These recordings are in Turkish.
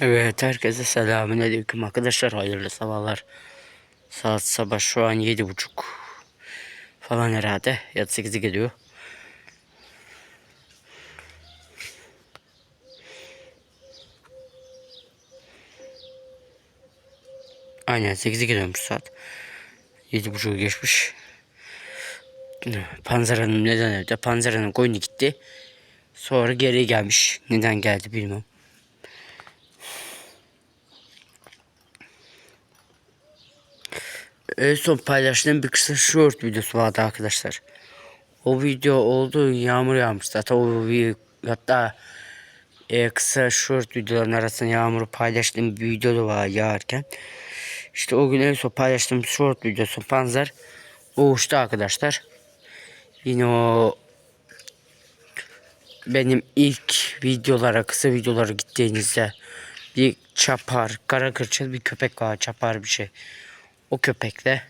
Evet herkese selamünaleyküm arkadaşlar hayırlı sabahlar. Saat sabah şu an yedi buçuk falan herhalde ya sekizi geliyor. Aynen sekizi geliyormuş saat. Yedi buçuğu geçmiş. Panzer neden evde? Panzer koyunu gitti. Sonra geri gelmiş. Neden geldi bilmiyorum. En son paylaştığım bir kısa short videosu vardı arkadaşlar. O video oldu yağmur yağmış zaten o hatta e, kısa short videoların arasında yağmuru paylaştığım bir video da var yağarken. İşte o gün en son paylaştığım short videosu panzer boğuştu arkadaşlar. Yine o benim ilk videolara kısa videolara gittiğinizde bir çapar kara kırçıl bir köpek var çapar bir şey. O köpekle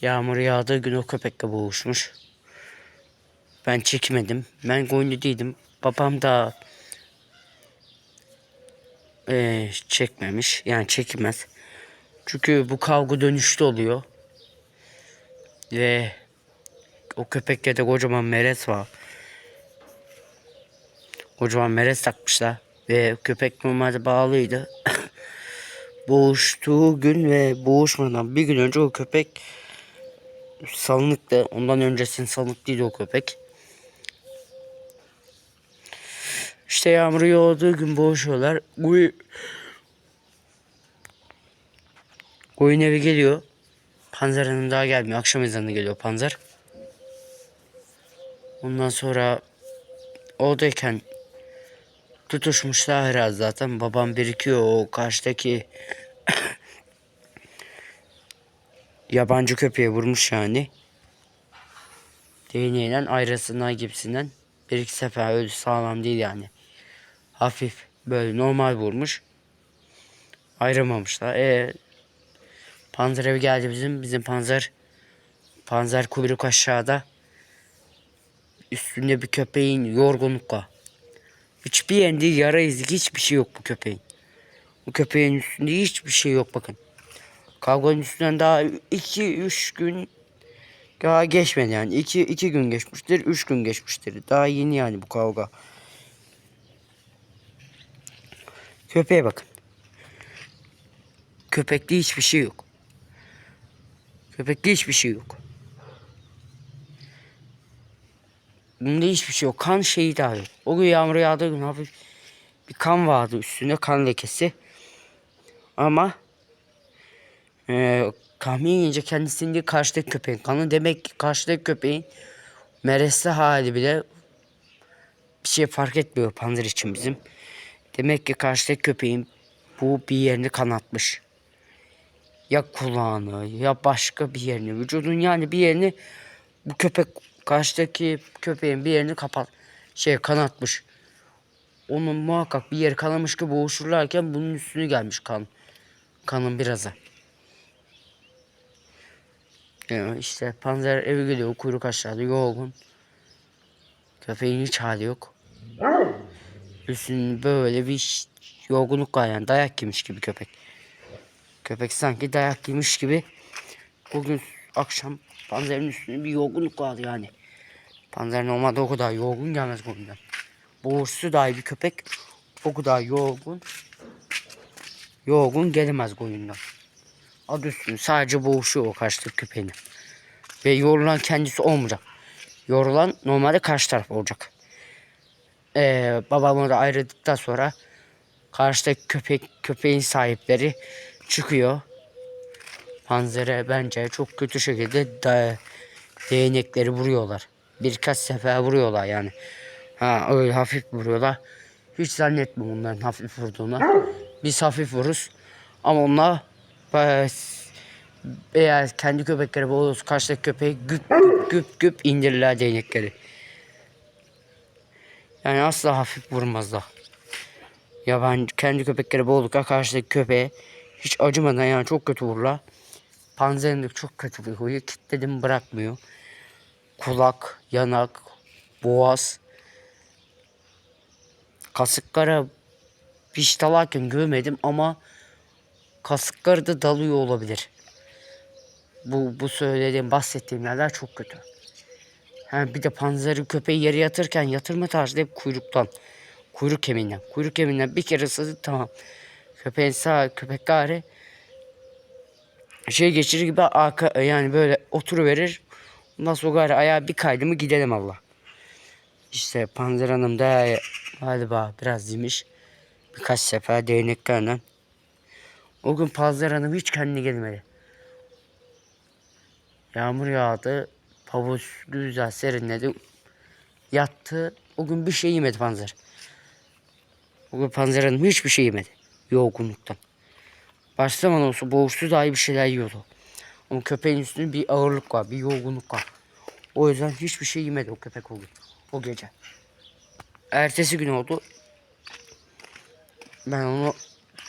yağmur yağdığı gün o köpekle boğuşmuş. Ben çekmedim. Ben goynu değildim. Babam da eee, çekmemiş. Yani çekmez. Çünkü bu kavga dönüşlü oluyor. Ve o köpekte de kocaman meres var. Kocaman meres takmışlar. Ve köpek normalde bağlıydı. Boğuştuğu gün ve boğuşmadan bir gün önce o köpek salınıktı. Ondan öncesinin salınık değil o köpek. İşte yağmur yağdığı gün boğuşuyorlar. Bu Koyun evi geliyor. Panzer Hanım daha gelmiyor. Akşam ezanı geliyor Panzer. Ondan sonra oradayken tutuşmuşlar herhalde zaten. Babam birikiyor o karşıdaki yabancı köpeğe vurmuş yani. Değneğiyle ayrısından gibisinden. Bir iki sefer öyle sağlam değil yani. Hafif böyle normal vurmuş. Ayrılmamışlar. E, panzer evi geldi bizim. Bizim panzer panzer kuyruk aşağıda. Üstünde bir köpeğin yorgunlukla. Hiçbir yerinde yara izi hiçbir şey yok bu köpeğin. Bu köpeğin üstünde hiçbir şey yok bakın. Kavganın üstünden daha 2-3 gün daha geçmedi yani. 2 2 gün geçmiştir, 3 gün geçmiştir. Daha yeni yani bu kavga. Köpeğe bakın. Köpekte hiçbir şey yok. Köpekte hiçbir şey yok. Bunda hiçbir şey yok. Kan şeyi daha yok. O gün yağmur yağdığı gün hafif bir kan vardı üstünde kan lekesi. Ama e, tahmin yiyince kendisinin değil karşıdaki köpeğin kanı. Demek ki karşıdaki köpeğin meresli hali bile bir şey fark etmiyor panzer için bizim. Demek ki karşıdaki köpeğin bu bir yerini kanatmış. Ya kulağını ya başka bir yerini vücudun yani bir yerini bu köpek karşıdaki köpeğin bir yerini kapat şey kanatmış. Onun muhakkak bir yeri kanamış gibi boğuşurlarken bunun üstüne gelmiş kan. Kanın birazı. Yani işte panzer evi geliyor kuyruk aşağıda yorgun. Köpeğin hiç hali yok. Üstünde böyle bir yorgunluk var yani dayak yemiş gibi köpek. Köpek sanki dayak yemiş gibi. Bugün akşam panzerin üstünde bir yorgunluk vardı yani. Panzer normalde o kadar yorgun gelmez bundan. Boğuşsu dahi bir köpek o kadar yorgun yorgun gelemez koyundan. Adı üstünde sadece boğuşuyor o karşıdaki köpeğini. Ve yorulan kendisi olmayacak. Yorulan normalde karşı taraf olacak. Ee, babam orada ayrıldıktan sonra karşıdaki köpek köpeğin sahipleri çıkıyor. Panzere bence çok kötü şekilde da, değnekleri vuruyorlar. Birkaç sefer vuruyorlar yani. Ha öyle hafif vuruyorlar. Hiç zannetmiyorum onların hafif vurduğunu. Biz hafif vururuz. Ama onlar e, eğer kendi köpekleri boğulursa karşıdaki köpeği güp güp güp güp indirirler değnekleri. Yani asla hafif vurmazlar. Ya ben kendi köpekleri boğuldukça karşıdaki köpeğe hiç acımadan yani çok kötü vururlar. Panzerin de çok kötü bir huyu. Kitledim bırakmıyor. Kulak, yanak, boğaz. Kasıklara Piş dalarken görmedim ama kasıkları da dalıyor olabilir. Bu, bu söylediğim bahsettiğim yerler çok kötü. Ha, bir de panzeri köpeği yere yatırken yatırma tarzı hep kuyruktan. Kuyruk kemiğinden. Kuyruk kemiğinden bir kere ısırdı tamam. Köpeğin sağ köpek gari şey geçirir gibi arka yani böyle oturuverir. Ondan sonra gari ayağa bir kaydı mı gidelim Allah. İşte Panzer Hanım da galiba biraz yemiş. Birkaç sefer değneklerle. O gün Panzer Hanım hiç kendine gelmedi. Yağmur yağdı. Havuz güzel serinledi. Yattı. O gün bir şey yemedi Panzer. O gün Panzer Hanım hiçbir şey yemedi. Yorgunluktan. Başka zaman olsa boğuştu dahi bir şeyler yiyordu. Ama köpeğin üstünde bir ağırlık var, bir yorgunluk var. O yüzden hiçbir şey yemedi o köpek o gün. O gece. Ertesi gün oldu. Ben onu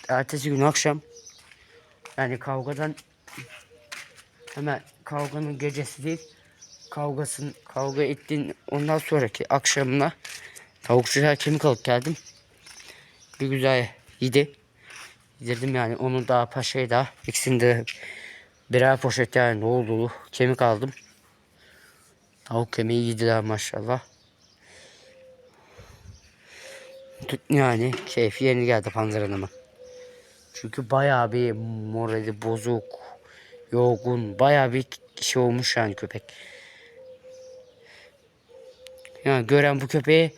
ertesi gün akşam yani kavgadan hemen kavganın gecesi değil kavgasın kavga ettiğin ondan sonraki akşamına tavukçuya kemik alıp geldim. Bir güzel yedi. Yedirdim yani onu daha paşayı da ikisini de birer poşet yani dolu dolu kemik aldım. Tavuk kemiği yediler maşallah. Yani keyfi yeni geldi Panzer Hanım'a. Çünkü bayağı bir morali bozuk, yorgun, bayağı bir şey olmuş yani köpek. Yani gören bu köpeği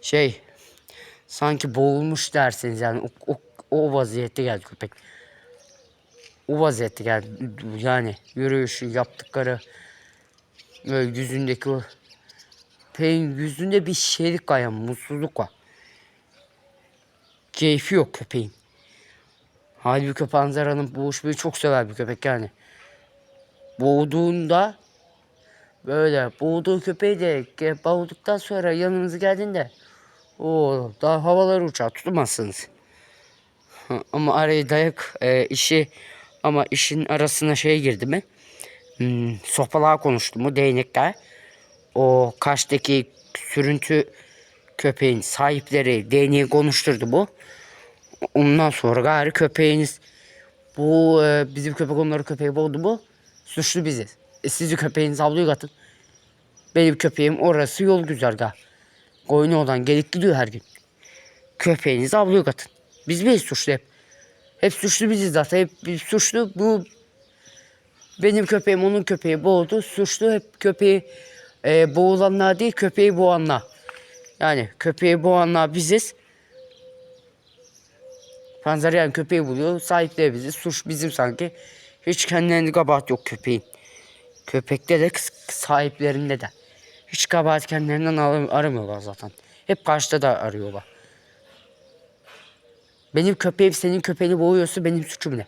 şey sanki boğulmuş derseniz yani o, o, o vaziyette geldi köpek. O vaziyette geldi yani yürüyüşü yaptıkları böyle yüzündeki o köpeğin yüzünde bir şeylik var yani mutsuzluk var. Keyfi yok köpeğin. Halbuki Panzera'nın boğuşmayı çok sever bir köpek yani. Boğduğunda böyle boğduğu köpeği de boğduktan sonra yanınıza geldiğinde o daha havalar uçar tutamazsınız. Ama araya dayak e, işi ama işin arasına şey girdi mi? Hmm, sopalar konuştu mu değnekler. O karşıdaki sürüntü köpeğin sahipleri değneği konuşturdu bu. Ondan sonra gari köpeğiniz bu e, bizim köpek onları köpeği boğdu mu suçlu biziz. E, sizi köpeğiniz avluya katın. Benim köpeğim orası yol güzergah. Koyun gelip gidiyor her gün. Köpeğinizi avluya katın. Biz miyiz suçlu hep? Hep suçlu biziz zaten. Hep suçlu bu benim köpeğim onun köpeği boğdu. Suçlu hep köpeği e, boğulanlar değil köpeği boğanlar. Yani köpeği boğanlar biziz. Panzeryan köpeği buluyor. Sahipleri bizi. Suç bizim sanki. Hiç kendilerinde kabahat yok köpeğin. Köpekte de sahiplerinde de. Hiç kabahat kendilerinden ar- aramıyorlar zaten. Hep karşıda da arıyorlar. Benim köpeğim senin köpeğini boğuyorsa benim suçum ne?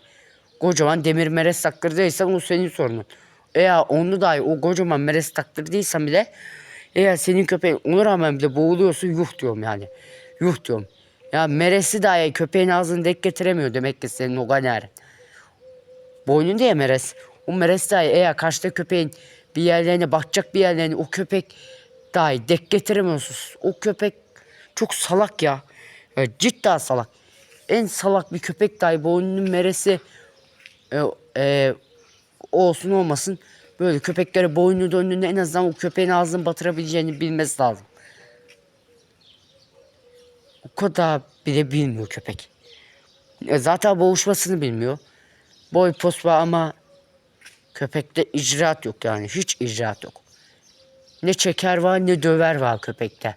Kocaman demir meres taktırdıysan o senin sorunun. Eğer onu dahi o kocaman meres taktırdıysan bile eğer senin köpeğin ona rağmen bile boğuluyorsa yuh diyorum yani. Yuh diyorum. Ya meresi dahi köpeğin ağzını denk getiremiyor demek ki senin o ganer. Boynunda ya meres. O meres dahi eğer karşıda köpeğin bir yerlerine bakacak bir yerlerine o köpek dahi dek getiremiyorsun. O köpek çok salak ya. ya cidden salak. En salak bir köpek dahi boynunun meresi e, e, olsun olmasın böyle köpeklere boynu döndüğünde en azından o köpeğin ağzını batırabileceğini bilmesi lazım. O kadar bile bilmiyor köpek. E, Zaten boğuşmasını bilmiyor. Boy pos var ama köpekte icraat yok yani. Hiç icraat yok. Ne çeker var ne döver var köpekte.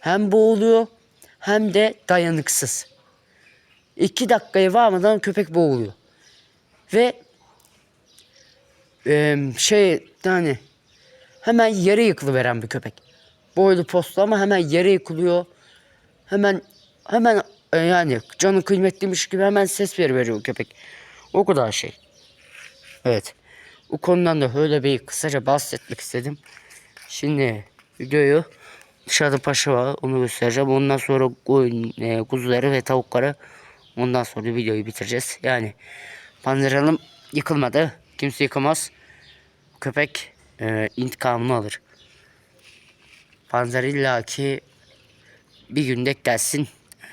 Hem boğuluyor hem de dayanıksız. İki dakikayı varmadan köpek boğuluyor. Ve em, şey yani hemen yere yıkılıveren bir köpek. Boylu postlu ama hemen yere yıkılıyor. Hemen hemen e, yani canı kıymetliymiş gibi hemen ses veriyor köpek. O kadar şey. Evet. Bu konudan da öyle bir kısaca bahsetmek istedim. Şimdi videoyu dışarıda paşa var onu göstereceğim. Ondan sonra koyun, e, kuzuları ve tavukları ondan sonra videoyu bitireceğiz. Yani Panzer Hanım yıkılmadı. Kimse yıkamaz. Köpek e, intikamını alır. Panzer illaki bir gün denk gelsin.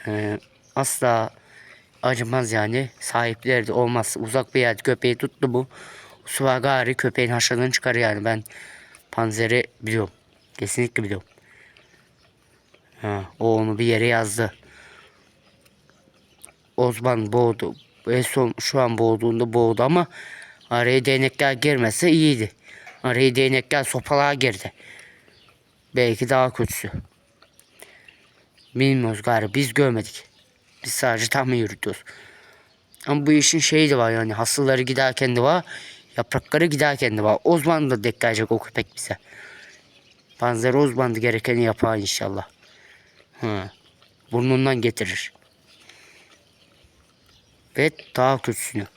E, asla acımaz yani. Sahipleri de olmaz. Uzak bir yerde köpeği tuttu mu Suagari köpeğin haşladığını çıkar yani. Ben Panzer'i biliyorum. Kesinlikle biliyorum. Ha, o onu bir yere yazdı. Osman boğdu. En son şu an boğduğunda boğdu ama araya değnekler girmese iyiydi. Araya değnekler sopalığa girdi. Belki daha kötüsü. Bilmiyoruz galiba. Biz görmedik. Biz sadece tahmin yürütüyoruz. Ama bu işin şeyi de var yani. Hasılları giderken de var. Yaprakları giderken de var. Osman da denk gelecek o köpek bize. Panzer Osman da gerekeni yapar inşallah. Ha. Burnundan getirir. Ve daha kötüsünü.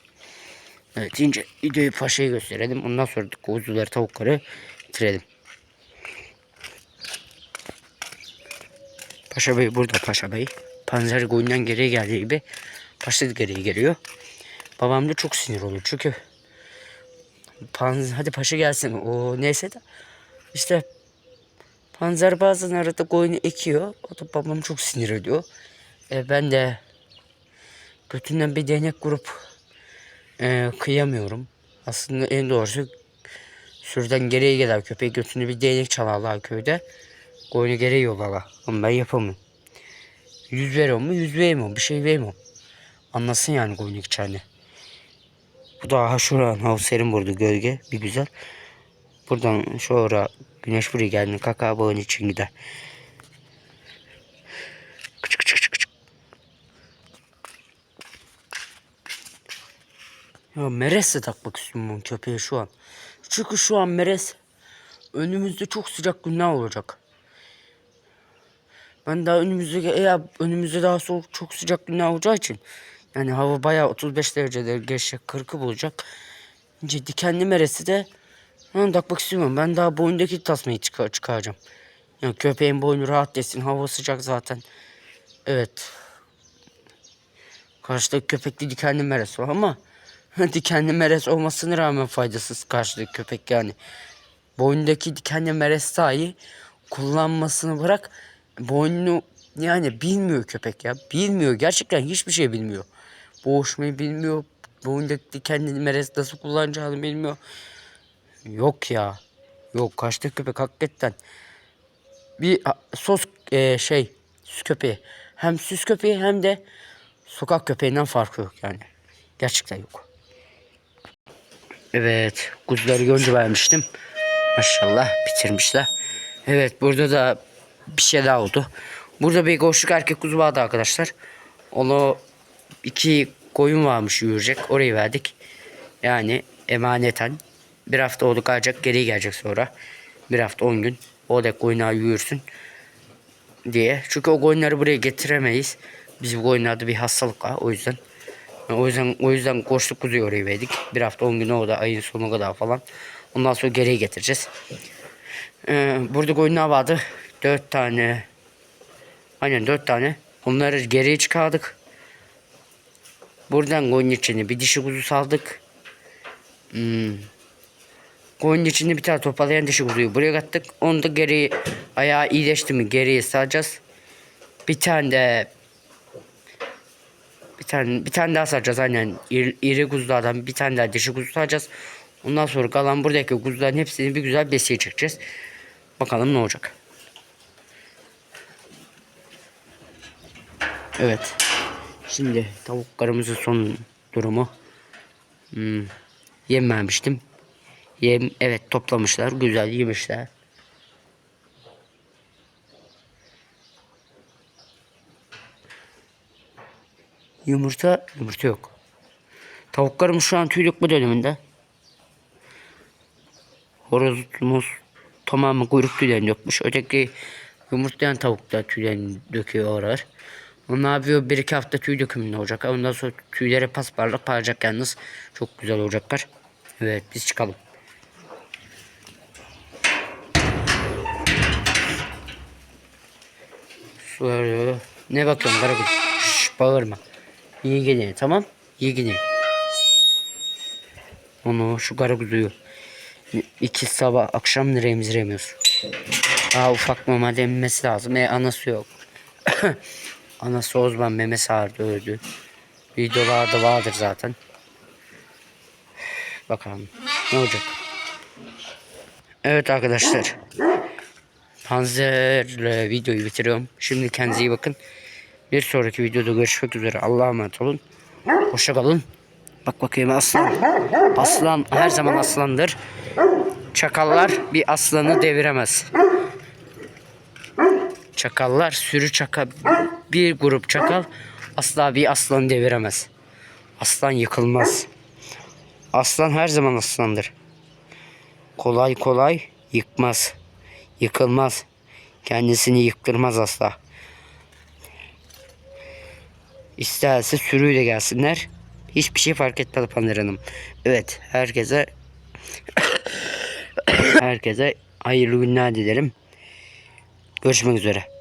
Evet ince videoyu paşayı gösterelim. Ondan sonra kuzuları tavukları bitirelim. Paşa Bey burada Paşa Bey. Panzer koyundan geriye geldiği gibi Paşa da geriye geliyor. Babam da çok sinir olur çünkü Panzer hadi Paşa gelsin o neyse de işte Panzer bazen arada koyunu ekiyor. O da babam çok sinir ediyor. E, ben de götünden bir değnek kurup e, kıyamıyorum. Aslında en doğrusu sürüden geriye gider köpeği götünü bir değnek çalarlar köyde. Koyunu geri yollarlar. Ama ben yapamıyorum. Yüz veriyor mu? Yüz vermiyorum. Bir şey vermiyorum. Anlasın yani koyunu içeride. Bu da aha şuran hava serin burada gölge. Bir güzel. Buradan şura güneş buraya geldi. Kaka bağın için gider. Ya meres de takmak istiyorum bu köpeğe şu an. Çünkü şu an meres önümüzde çok sıcak günler olacak. Ben daha önümüzde eğer önümüzde daha soğuk çok sıcak günler olacağı için yani hava bayağı 35 derecede geçecek 40'ı bulacak. İnce dikenli meresi de onu takmak istiyorum. Ben daha boyundaki tasmayı çıkar çıkaracağım. Yani köpeğin boynu rahat desin. Hava sıcak zaten. Evet. Karşıdaki köpekte dikenli meres var ama dikenli meres olmasına rağmen faydasız karşıdaki köpek yani. Boynundaki dikenli meres dahi kullanmasını bırak boynunu yani bilmiyor köpek ya. Bilmiyor. Gerçekten hiçbir şey bilmiyor. Boğuşmayı bilmiyor. Boyundaki dikenli meres nasıl kullanacağını bilmiyor. Yok ya. Yok kaçtı köpek hakikaten. Bir sos e, şey süs köpeği. Hem süs köpeği hem de sokak köpeğinden farkı yok yani. Gerçekten yok. Evet kuzuları görünce vermiştim. Maşallah bitirmişler. Evet burada da bir şey daha oldu. Burada bir koşuk erkek kuzu vardı arkadaşlar. Onu iki koyun varmış yürüyecek. Orayı verdik. Yani emaneten bir hafta oldu kalacak geri gelecek sonra. Bir hafta on gün. O da koyunlar yürürsün diye. Çünkü o koyunları buraya getiremeyiz. Bizim koyunlarda bir hastalık var o yüzden. O yüzden o yüzden koştuk kuzuyu oraya verdik. Bir hafta on gün orada ayın sonu kadar falan. Ondan sonra geriye getireceğiz. Ee, burada koyunlar vardı. Dört tane. Aynen dört tane. Onları geriye çıkardık. Buradan koyun içine bir dişi kuzu saldık. Hmm. Koyun içinde bir tane toparlayan dişi kuzuyu buraya kattık. Onu da geri ayağı iyileşti mi geriye saracağız. Bir tane de tane bir tane daha saracağız aynen iri, iri kuzulardan bir tane daha dişi kuzu saracağız. Ondan sonra kalan buradaki kuzuların hepsini bir güzel besiye çekeceğiz. Bakalım ne olacak. Evet. Şimdi tavuklarımızın son durumu. Hmm. Yem. Yem evet toplamışlar. Güzel yemişler. Yumurta, yumurta yok. Tavuklarım şu an tüy dökme döneminde. Horozumuz tamamen kuyruk tüylerini dökmüş. Öteki yumurtlayan tavuk da tüylerini döküyor arar. O ne yapıyor? Bir iki hafta tüy dökümünde olacak. Ondan sonra tüyleri pasparlak paracak yalnız. Çok güzel olacaklar. Evet biz çıkalım. Ne bakıyorsun Karagül? Şşş bağırma. İyi gidin tamam? İyi gidin. Onu şu Karagül'ü. İki sabah akşam nereye emziremiyoruz. Daha ufak mama demesi lazım. E anası yok. Anası Ozman meme sardı öldü. Videolarda vardır zaten. Bakalım ne olacak. Evet arkadaşlar. Panzerle videoyu bitiriyorum. Şimdi kendinize iyi bakın. Bir sonraki videoda görüşmek üzere. Allah'a emanet olun. Hoşça kalın. Bak bakayım aslan. Aslan her zaman aslandır. Çakallar bir aslanı deviremez. Çakallar sürü çakal bir grup çakal asla bir aslanı deviremez. Aslan yıkılmaz. Aslan her zaman aslandır. Kolay kolay yıkmaz. Yıkılmaz. Kendisini yıktırmaz asla. İsterse sürüyle gelsinler. Hiçbir şey fark etmez Panzer Hanım. Evet herkese herkese hayırlı günler dilerim. Görüşmek üzere.